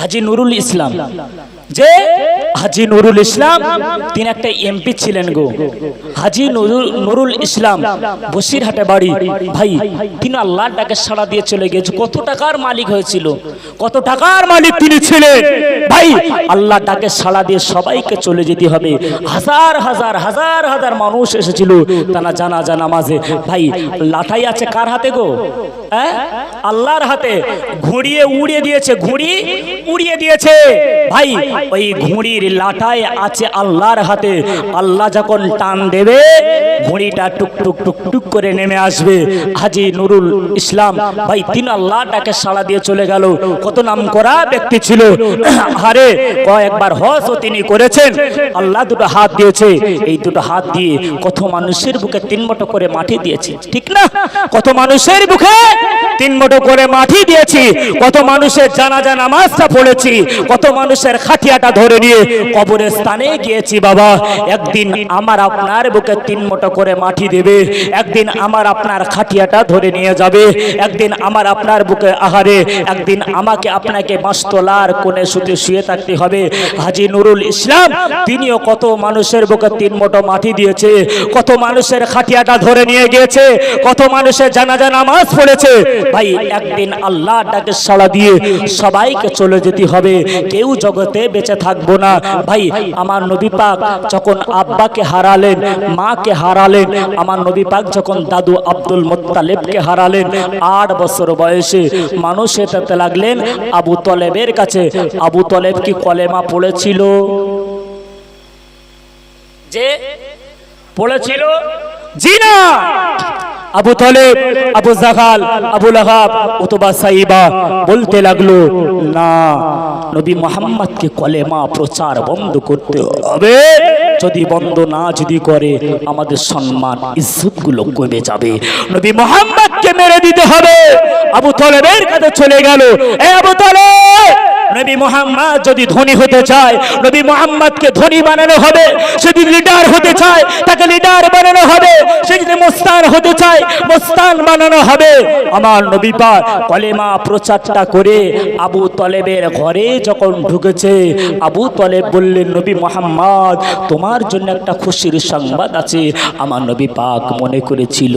হাজি নুরুল ইসলাম। যে হাজি নুরুল ইসলাম, তিনি একটা এমপি ছিলেন গো। হাজি নুরুল ইসলাম, বসিরহাটে বাড়ি। ভাই, তিনি আল্লাহর ডাকে সাড়া দিয়ে চলে গিয়েছে। কত টাকার মালিক হয়েছিল? কত টাকার মালিক তিনি ছিলেন? ভাই, আল্লাহর ডাকে সাড়া দিয়ে সবাইকে চলে যেতে হবে। হাজার হাজার হাজার হাজার মানুষ এসেছিল তারা জানা জানা মাঝে ভাই, লাঠাই আছে কার হাতে গো? হ্যাঁ? আল্লাহর হাতে। ঘুরিয়ে উড়িয়ে দিয়েছে ঘুড়ি উড়িয়ে দিয়েছে। ভাই, ওই ঘুড়ির লাটায় আছে আল্লাহর হাতে। আল্লাহ যখন টান দেবে, ঘুড়িটা টুক টুক টুক টুক করে নেমে আসবে। হাজি নুরুল ইসলাম, ভাই, তিন আল্লাহ ডাকে সাড়া দিয়ে চলে গেল। কত নাম করা ব্যক্তি ছিল। আরে, কয়েকবার ও তিনি করেছেন। আল্লাহ দুটো হাত দিয়েছে। এই দুটো হাত দিয়ে কত মানুষের বুকে তিন মটো করে মাটি দিয়েছে। ঠিক কত মানুষের বুকে তিন মটো করে মাটি দিয়েছি, কত মানুষের জানাজা নামাজটা পড়েছি, কত মানুষের খাটিয়াটা ধরে নিয়ে কবরের স্থানে গিয়েছি বাবা। একদিন আমার আপনার বুকে তিন মোটো করে মাটি দেবে, একদিন আমার আপনার খাটিয়াটা ধরে নিয়ে যাবে, একদিন আমার আপনার বুকে আহারে, একদিন আমাকে আপনাকে মাস্তলার কোণে শুতে শুয়ে থাকতে হবে। হাজি নুরুল ইসলাম, তিনিও কত মানুষের বুকে তিন মোটো মাটি দিয়েছে, কত মানুষের খাটিয়াটা ধরে নিয়ে গিয়েছে, কত মানুষের জানাজা নামাজ পড়েছে। ভাই, একদিন আল্লাহ ডাকে সাড়া দিয়ে সবাইকে চলে যেতে হবে। কেউ জগতে বেঁচে থাকব না। ভাই, আমার নবী পাক যখন আব্বাকে হারালেন, মাকে হারালেন, আমার নবী পাক যখন দাদু আব্দুল মোত্তালেবকে হারালেন, আট বছর বয়সে মানুষ এটাতে লাগলেন আবু তলেবের কাছে। আবু তলেব কি কলেমা পড়েছিল? যে পড়েছিল? জি না Abu Talib, Abu Jahl Abu Lahab Utba Shaiba বলতে লাগল, না, নবী মোহাম্মদকে কলেমা প্রচার বন্ধ করতে হবে। যদি বন্ধ না যদি করে, আমাদের সম্মান ইজ্জতগুলো কমে যাবে। নবী মোহাম্মদকে মেরে দিতে হবে। আবু তলেবের কাছে চলে গেল, এ আবু তলেব! নবী মোহাম্মদ যদি ধনী হতে চায়, নবী মোহাম্মদকে ধনী বানানো হবে, সে যদি লিডার হতে চায়, তাকে লিডার বানানো হবে, সে যদি মোস্তান হতে চায় মোস্তান বানানো হবে। আমার নবী পাক কলেমা প্রচারটা করে আবু তলেবের ঘরে যখন ঢুকেছে, আবু তলেব বললেন, নবী মোহাম্মদ, তোমার জন্য একটা খুশির সংবাদ আছে। আমার নবী পাক মনে করেছিল,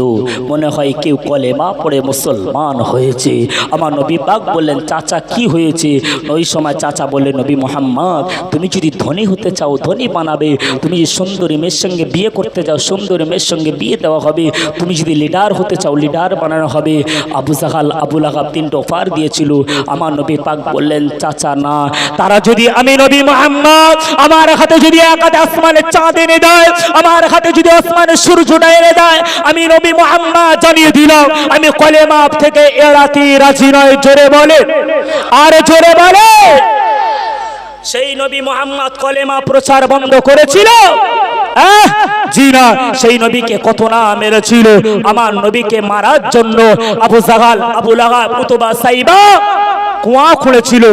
মনে হয় কেউ কলেমা পড়ে মুসলমান হয়েছে। আমার নবী পাক বললেন, চাচা, কি হয়েছে? ওই সময় চাচা বললে, নবী মোহাম্মদ, তুমি যদি ধনী হতে চাও, ধনী বানাবে। তুমি যদি সুন্দরী মেয়ের সঙ্গে বিয়ে করতে চাও সুন্দরী মেয়ের সঙ্গে বিয়ে দেওয়া হবে। তুমি যদি লিডার হতে চাও, লিডার বানানো হবে। আবু জাহাল আবুল আহাব তিনটা অফার দিয়েছিল। আমার নবী পাক বললেন, চাচা, না। তারা যদি, আমি নবী মোহাম্মদ, আমার হাতে যদি এক হাতে আসমানের চাঁদ এনে দেয়, আমার হাতে যদি আসমানের সূর্যটা এনে দেয়, আমি নবী মোহাম্মদ জানিয়ে দিলাম, আমি কলেমাপ থেকে এড়াতে রাজি নয় জোরে বলে আর জোরে বলে। সেই নবী মোহাম্মদ কলেমা প্রচার বন্ধ করেছিল। সেই নবীকে কত না মেরেছিল। আমার নবীকে মারার জন্য আবু জাহাল আবু লাগা কুতুবা সাইবা কুয়া খুঁড়েছিল।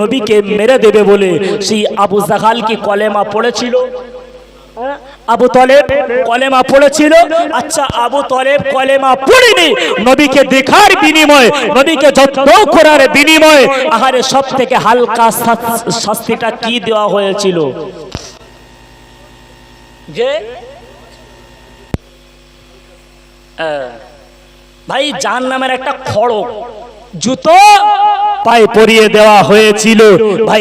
নবীকে মেরে দেবে বলে সেই আবু জাহাল কি কলেমা পড়েছিল? আবু তলেব কলেমা পড়েছিল। আচ্ছা আবু তলেব কলেমা পড়েনি। নবীকে দেখার বিনিময়ে, নবীকে যত্ন করার বিনিময়ে আহারে সব থেকে হালকা শাস্তিটা কি দেওয়া হয়েছিল? যে ভাই জাহান নামের একটা খড়ক জুতো পায়ে পরিয়ে দেওয়া হয়েছিল। ভাই